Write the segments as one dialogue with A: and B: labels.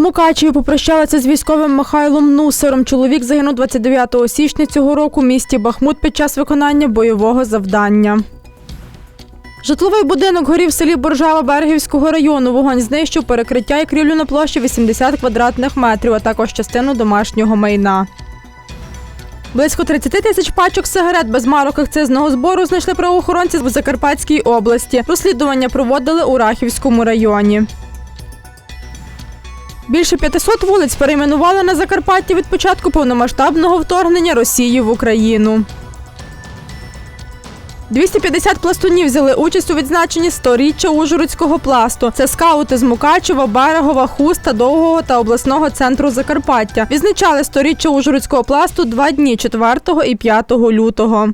A: Мукачеві попрощалися з військовим Михайлом Нусером. Чоловік загинув 29 січня цього року в місті Бахмут під час виконання бойового завдання. Житловий будинок горів в селі Боржава Берегівського району. Вогонь знищив перекриття і крівлю на площі 80 квадратних метрів, а також частину домашнього майна. Близько 30 тисяч пачок сигарет без марок акцизного збору знайшли правоохоронці в Закарпатській області. Розслідування проводили у Рахівському районі. Більше 500 вулиць перейменували на Закарпатті від початку повномасштабного вторгнення Росії в Україну. 250 пластунів взяли участь у відзначенні 100-річчя Ужгородського пласту. Це скаути з Мукачева, Берегова, Хуста, Довгого та обласного центру Закарпаття. Відзначали 100-річчя Ужгородського пласту два дні 4 і 5 лютого.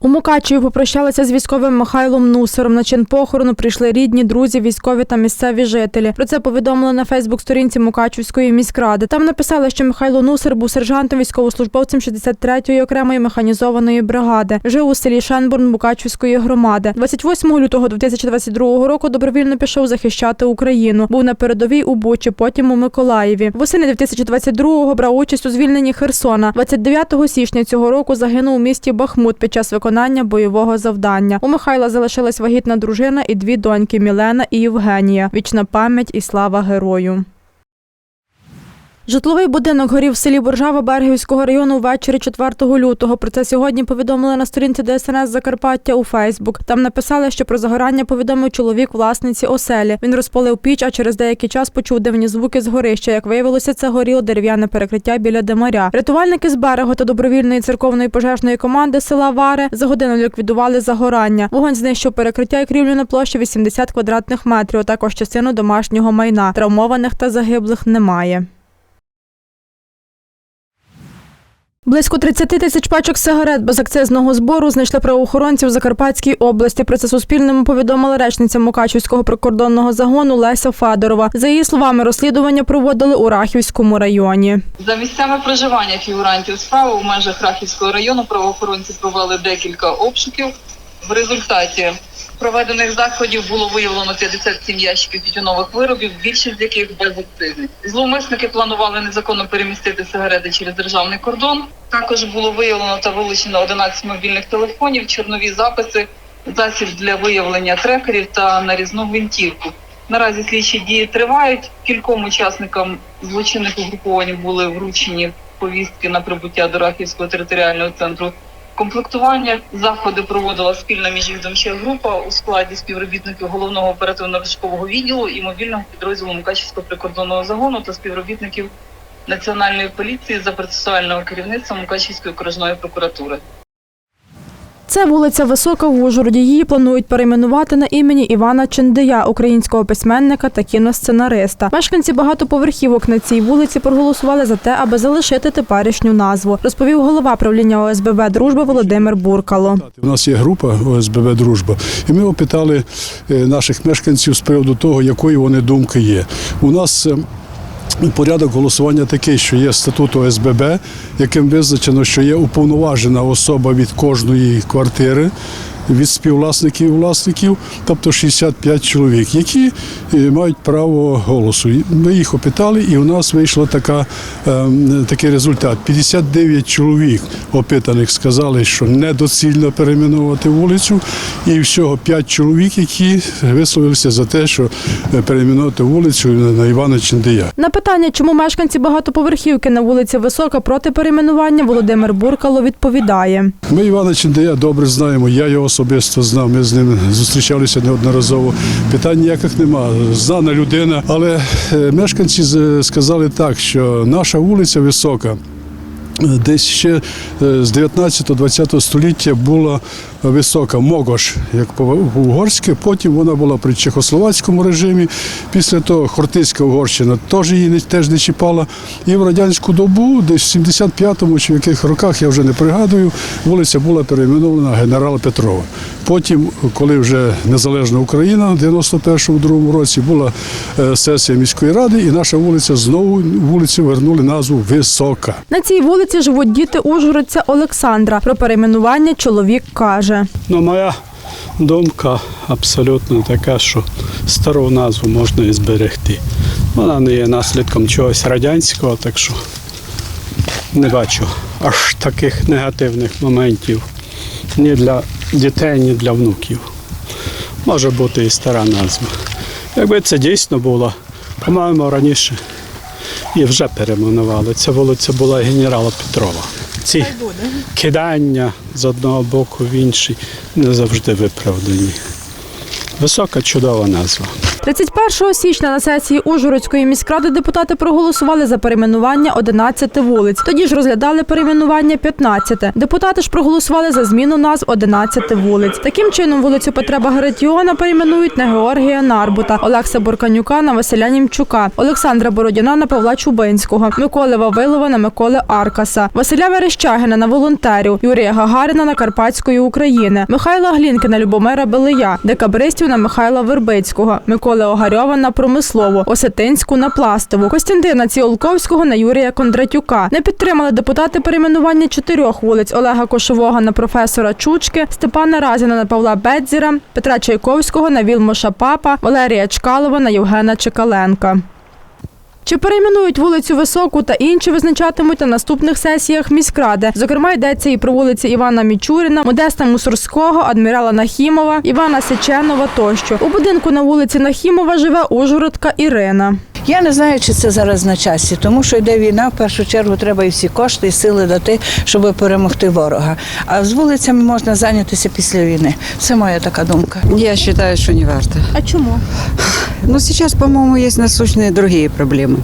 A: У Мукачеві попрощалися з військовим Михайлом Нусером. На чин похорону прийшли рідні, друзі, військові та місцеві жителі. Про це повідомили на Фейсбук-сторінці Мукачівської міськради. Там написали, що Михайло Нусер був сержантом військовослужбовцем 63-ї окремої механізованої бригади. Жив у селі Шенбурн Мукачівської громади. 28 лютого 2022 року добровільно пішов захищати Україну. Був на передовій у Бучі, потім у Миколаєві. Восени 2022-го брав участь у звільненні Херсона. 29 січня цього року загинув у місті Бахмут під час виконання бойового завдання. У Михайла залишилась вагітна дружина і дві доньки Мілена і Євгенія. Вічна пам'ять і слава герою. Житловий будинок горів в селі Боржава Бергівського району ввечері 4 лютого. Про це сьогодні повідомили на сторінці ДСНС Закарпаття у Фейсбук. Там написали, що про загорання повідомив чоловік власниці оселі. Він розпалив піч, а через деякий час почув дивні звуки з горища. Як виявилося, це горіло дерев'яне перекриття біля Демаря. Рятувальники з берегу та добровільної церковної пожежної команди села Вари за годину ліквідували загорання. Вогонь знищив перекриття і крівлю на площі 80 квадратних метрів, а також частину домашнього майна. Травмованих та загиблих немає. Близько 30 тисяч пачок сигарет без акцизного збору знайшли правоохоронці в Закарпатській області. Про це Суспільному повідомила речниця Мукачівського прикордонного загону Леся Федорова. За її словами, розслідування проводили у Рахівському районі.
B: За місцями проживання фігурантів справи у межах Рахівського району правоохоронці провели декілька обшуків. В результаті проведених заходів було виявлено 57 ящиків тютюнових виробів, більшість з яких безакцизні. Зловмисники планували незаконно перемістити сигарети через державний кордон. Також було виявлено та вилучено 11 мобільних телефонів, чорнові записи, засіб для виявлення трекерів та нарізну гвинтівку. Наразі слідчі дії тривають. Кільком учасникам злочинних угруповань були вручені повістки на прибуття до Рахівського територіального центру комплектування. Заходи проводила спільна міжвідомча група у складі співробітників головного оперативно-розшукового відділу і мобільного підрозділу Мукачівського прикордонного загону та співробітників Національної поліції за процесуального керівництва Мукачівської окружної прокуратури.
A: Це вулиця Висока в Ужгороді. Її планують перейменувати на імені Івана Чендея, українського письменника та кіносценариста. Мешканці багатоповерхівок на цій вулиці проголосували за те, аби залишити теперішню назву, розповів голова правління ОСББ Дружба Володимир Буркало.
C: У нас є група ОСББ Дружба, і ми опитали е, наших мешканців з приводу того, якої вони думки є. У нас е, порядок голосування такий, що є статут ОСББ, яким визначено, що є уповноважена особа від кожної квартири. Від співвласників і власників, тобто 65 чоловік, які е, мають право голосу. Ми їх опитали, і у нас вийшла така, ем, такий результат. 59 чоловік опитаних сказали, що недоцільно перейменувати вулицю, і всього 5 чоловік, які висловилися за те, що е, перейменувати вулицю на Івана Чендия.
A: На питання, чому мешканці багатоповерхівки на вулиці Висока проти перейменування, Володимир Буркало відповідає.
C: Ми Івана Чендия добре знаємо. Я його особисто знав. Ми з ним зустрічалися неодноразово. Питань ніяких нема. Знана людина. Але е, мешканці сказали так, що наша вулиця висока. Десь ще е, з 19-20 століття була висока Могош, як по-угорськи. Потім вона була при чехословацькому режимі. Після того Хортицька Угорщина теж її не- теж не чіпала. І в радянську добу, десь в 75-му чи в яких роках, я вже не пригадую, вулиця була перейменована генерала Петрова. Потім, коли вже незалежна Україна в 91-2 році була е, сесія міської ради, і наша вулиця знову вулицю вернули назву Висока.
A: На цій вулиці живуть діти ужгородця Олександра. Про перейменування чоловік каже.
D: Ну, моя думка абсолютно така, що стару назву можна і зберегти. Вона не є наслідком чогось радянського, так що не бачу аж таких негативних моментів ні для дітей, ні для внуків. Може бути і стара назва. Якби це дійсно було, по-моєму, раніше і вже перейменували. Ця вулиця була генерала Петрова. Ці кидання з одного боку в інший не завжди виправдані. Висока чудова назва.
A: 31 січня на сесії Ужгородської міськради депутати проголосували за перейменування 11 вулиць. Тоді ж розглядали перейменування 15. Депутати ж проголосували за зміну назв 11 вулиць. Таким чином, вулицю Петра Багратіона перейменують на Георгія Нарбута, Олекса Бурканюка на Василя Німчука, Олександра Бородіна на Павла Чубинського, Миколи Вавилова на Миколи Аркаса, Василя Верещагіна на волонтерів, Юрія Гагаріна на Карпатської України, Михайла Глінкина Любомира Белия, Декабристів на Михайла Вербицького, Миколи Огарьова на промислову, Осетинську на пластову, Костянтина Ціолковського на Юрія Кондратюка. Не підтримали депутати перейменування чотирьох вулиць Олега Кошового на професора Чучки, Степана Разіна на Павла Бедзіра, Петра Чайковського на Вілмоша Папа, Валерія Чкалова на Євгена Чекаленка. Чи перейменують вулицю Високу та інші визначатимуть на наступних сесіях міськради. Зокрема, йдеться і про вулиці Івана Мічуріна, Модеста Мусорського, адмірала Нахімова, Івана Сеченова тощо. У будинку на вулиці Нахімова живе Ужгородка Ірина.
E: Я не знаю, чи це зараз на часі, тому що йде війна. В першу чергу треба і всі кошти, і сили дати, щоб перемогти ворога. А з вулицями можна зайнятися після війни. Це моя така думка.
F: Я считаю, что не варто.
A: А чому?
F: Но сейчас, по-моему, есть насущные другие проблемы,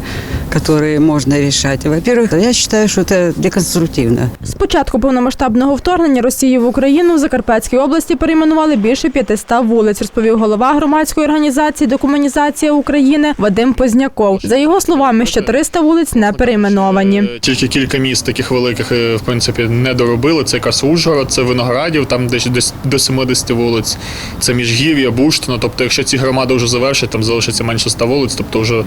F: которые можно решать. Во-первых, я считаю, что это деконструктивно.
A: З початку повномасштабного вторгнення Росії в Україну в Закарпатській області перейменували більше 500 вулиць, розповів голова громадської організації Декомунізація України Вадим Позняков. За його словами, ще 300 вулиць не перейменовані.
G: Е, Тільки кілька міст таких великих, е, в принципі, не доробили. Це якраз Ужгород, це Виноградів, там десь десь до 70 вулиць. Це Міжгір'я, Буштино. Тобто, якщо ці громади вже завершать, там залишиться менше 100 вулиць, тобто вже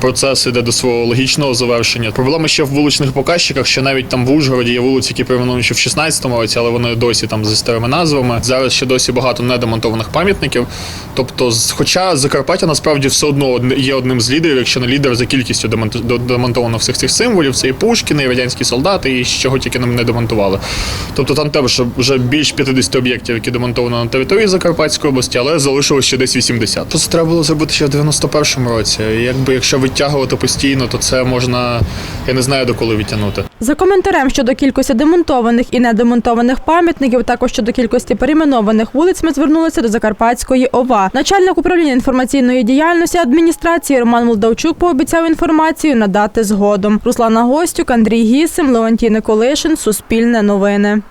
G: процес іде до свого логічного завершення. Проблема ще в вуличних показчиках, що навіть там в Ужгороді є вулиці, які перейменовані ще в 16-му році, але вони досі там зі старими назвами. Зараз ще досі багато недемонтованих пам'ятників. Тобто, хоча Закарпаття насправді все одно є одним з лідерів, не лідер за кількістю демонт- демонтовано всіх цих символів, це і Пушкіни, і радянські солдати, і чого тільки нам не демонтували. Тобто там теж вже більш 50 об'єктів, які демонтовано на території Закарпатської області, але залишилось ще десь 80. То це треба було зробити ще в 91-му році. Якби якщо витягувати постійно, то це можна, я не знаю до коли відтягнути.
A: За коментарем щодо кількості демонтованих і недемонтованих пам'ятників, також щодо кількості перейменованих вулиць, ми звернулися до Закарпатської ОВА. Начальник управління інформаційної діяльності адміністрації Роман Молдавчук пообіцяв інформацію надати згодом. Руслана Гостюк, Андрій Гісим, Леонтій Николишин, Суспільне новини.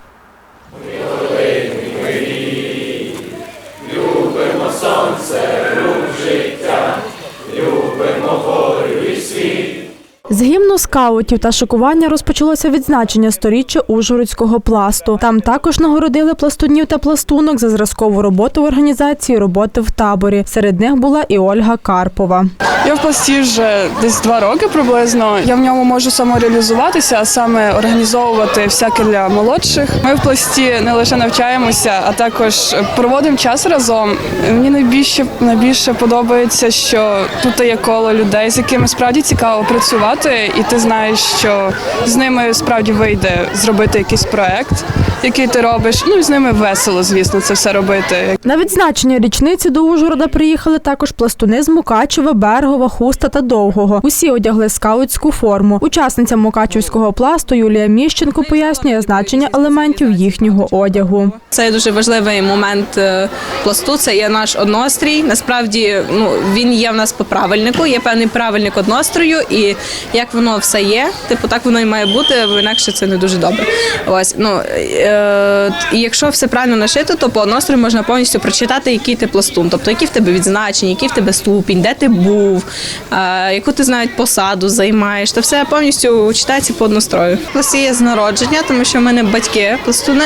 A: З гімну скаутів та шокування розпочалося відзначення сторіччя Ужгородського пласту. Там також нагородили пластунів та пластунок за зразкову роботу в організації роботи в таборі. Серед них була і Ольга Карпова.
H: Я в пласті вже десь два роки приблизно. Я в ньому можу самореалізуватися, а саме організовувати всяке для молодших. Ми в пласті не лише навчаємося, а також проводимо час разом. Мені найбільше найбільше подобається, що тут є коло людей, з якими справді цікаво працювати, і ти знаєш, що з ними справді вийде зробити якийсь проект, який ти робиш. Ну і з ними весело, звісно, це все робити.
A: На відзначення річниці до Ужгорода приїхали також пластуни з Мукачева, Бергова, Хуста та Довгого. Усі одягли скаутську форму. Учасниця Мукачівського пласту Юлія Міщенко пояснює значення елементів їхнього одягу.
I: Це дуже важливий момент е, пласту. Це є наш однострій. Насправді, ну він є в нас по правильнику. Є певний правильник однострою, і як воно все є, типу так воно і має бути, бо інакше це не дуже добре. Ось ну е, і якщо все правильно нашито, то по однострою можна повністю прочитати, який ти пластун, тобто які в тебе відзначення, який в тебе ступінь, де ти був, е, яку ти знають посаду займаєш. То все повністю читається по однострою. Пласті є з народження, тому що в мене батьки пластуни.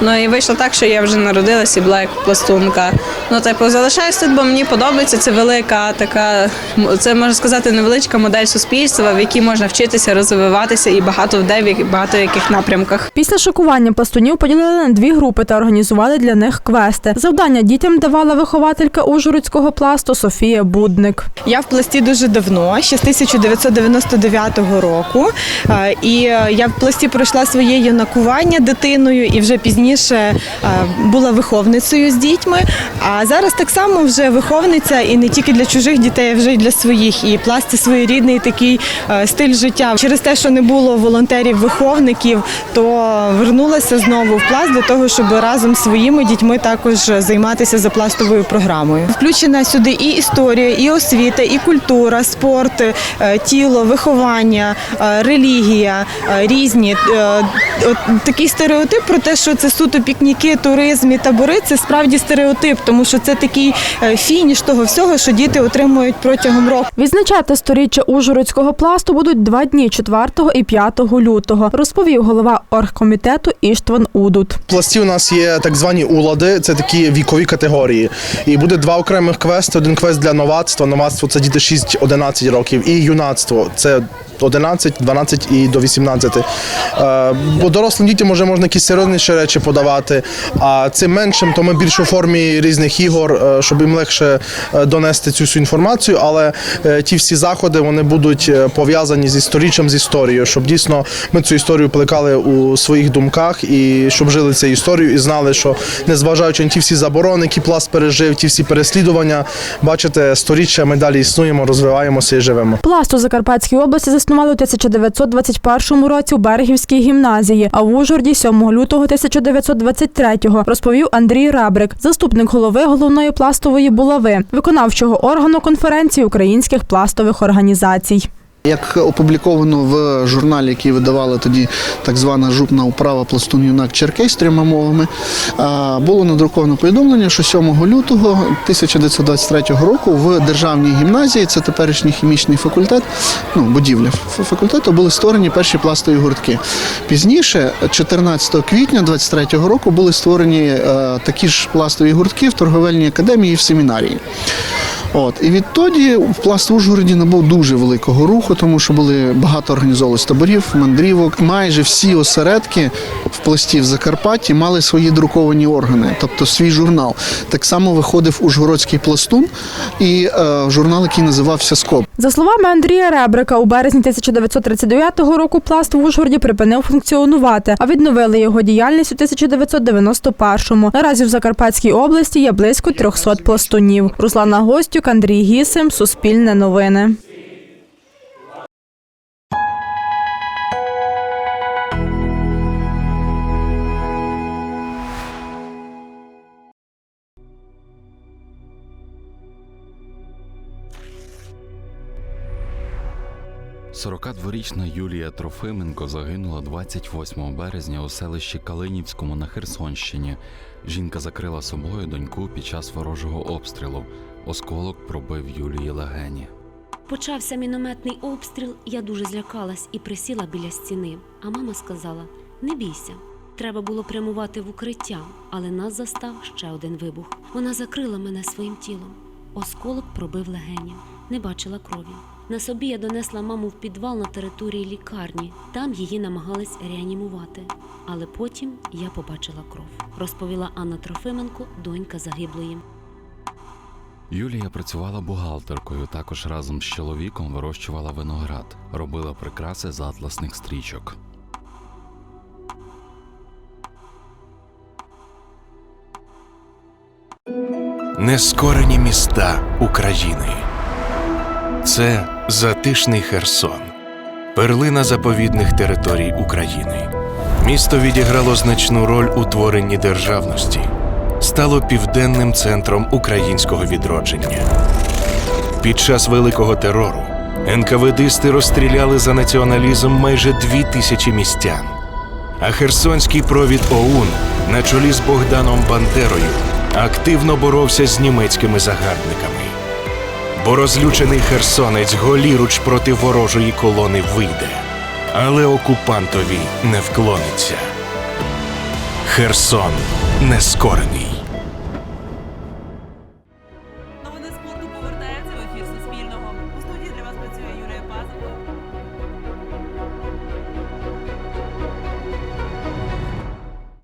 I: Ну і вийшло так, що я вже народилася і була як пластунка. Ну, типу, залишаюсь тут, бо мені подобається. Це велика така, це можна сказати, невеличка модель суспільства, в якій можна вчитися, розвиватися і багато де в багато яких напрямках.
A: Після шокування пластунів поділили на дві групи та організували для них квести. Завдання дітям давала вихователька Ужгородського пласту Софія Будник.
J: Я в пласті дуже давно, ще з 1999 року. І е, я в пласті пройшла своє юнакування дитиною і вже пізніше е, була виховницею з дітьми. А зараз так само вже виховниця і не тільки для чужих дітей, а вже й для своїх. І пласт це своєрідний такий стиль життя. Через те, що не було волонтерів-виховників, то вернулася знову в пласт для того, щоб разом з своїми дітьми також займатися запластовою програмою. Включена сюди і історія, і освіта, і культура, спорт, е, тіло, виховання, е, релігія, е, різні. Е, От такий стереотип про те, що це суто пікніки, туризм і табори, це справді стереотип, тому що це такий е, фініш того всього, що діти отримують протягом року.
A: Відзначати сторіччя Ужгородського пласту будуть два дні 4 і 5 лютого, розповів голова оргкомітету Іштван Удут.
K: Пласті у нас є так звані улади, це такі вікові категорії. І буде два окремих квести. Один квест для новацтва. Новацтво це діти 6-11 років, і юнацтво це 11, 12 і до 18. Е, Бо дорослим дітям вже можна якісь серйозніші речі подавати, а цим меншим, то ми більше у формі різних ігор, е, щоб їм легше е, донести цю всю інформацію. Але ті всі заходи вони будуть е, пов'язані зі сторіччям, з історією, щоб дійсно ми цю історію плекали у своїх думках і щоб жили цією історією і знали, що незважаючи на ті всі заборони, які пласт пережив, ті всі переслідування, бачите, сторіччя ми далі існуємо, розвиваємося і живемо.
A: Пласт у Закарпатській області заснували у 1921 році у Берегівській гімназії, а в Ужгороді 7 лютого 1923-го, розповів Андрій Рабрик, заступник голови головної пластової булави, виконавчого органу конференції українських пластових організацій.
L: Як опубліковано в журналі, який видавала тоді так звана жупна управа Пластун юнак Черкей з трьома мовами, було надруковано повідомлення, що 7 лютого 1923 року в державній гімназії, це теперішній хімічний факультет, ну будівля факультету, були створені перші пластові гуртки. Пізніше, 14 квітня 23 року, були створені е, такі ж пластові гуртки в торговельній академії і в семінарії. От і відтоді пласт в Ужгороді набув дуже великого руху, тому що були багато організовувалось таборів, мандрівок. Майже всі осередки в пласті в Закарпатті мали свої друковані органи, тобто свій журнал. Так само виходив Ужгородський пластун і е, журнал, який називався Скоп.
A: За словами Андрія Ребрика, у березні 1939 року пласт в Ужгороді припинив функціонувати, а відновили його діяльність у 1991-му. Наразі в Закарпатській області є близько 300 пластунів. Руслана Гостюк, Андрій Гісим, Суспільне новини.
M: – 42-річна Юлія Трофименко загинула 28 березня у селищі Калинівському на Херсонщині. Жінка закрила собою доньку під час ворожого обстрілу. Осколок пробив Юлії легені.
N: Почався мінометний обстріл, я дуже злякалась і присіла біля стіни. А мама сказала: не бійся. Треба було прямувати в укриття, але нас застав ще один вибух. Вона закрила мене своїм тілом. Осколок пробив легені, не бачила крові. На собі я донесла маму в підвал на території лікарні. Там її намагались реанімувати. Але потім я побачила кров, розповіла Анна Трофименко, донька загиблої.
M: Юлія працювала бухгалтеркою. Також разом з чоловіком вирощувала виноград, робила прикраси з атласних стрічок.
O: Нескорені міста України. Це затишний Херсон, перлина заповідних територій України. Місто відіграло значну роль у творенні державності, стало південним центром українського відродження. Під час великого терору НКВДисти розстріляли за націоналізм майже дві тисячі містян. А Херсонський провід ОУН на чолі з Богданом Бандерою активно боровся з німецькими загарбниками. Бо розлючений херсонець голіруч проти ворожої колони вийде, але окупантові не вклониться. Херсон нескорений.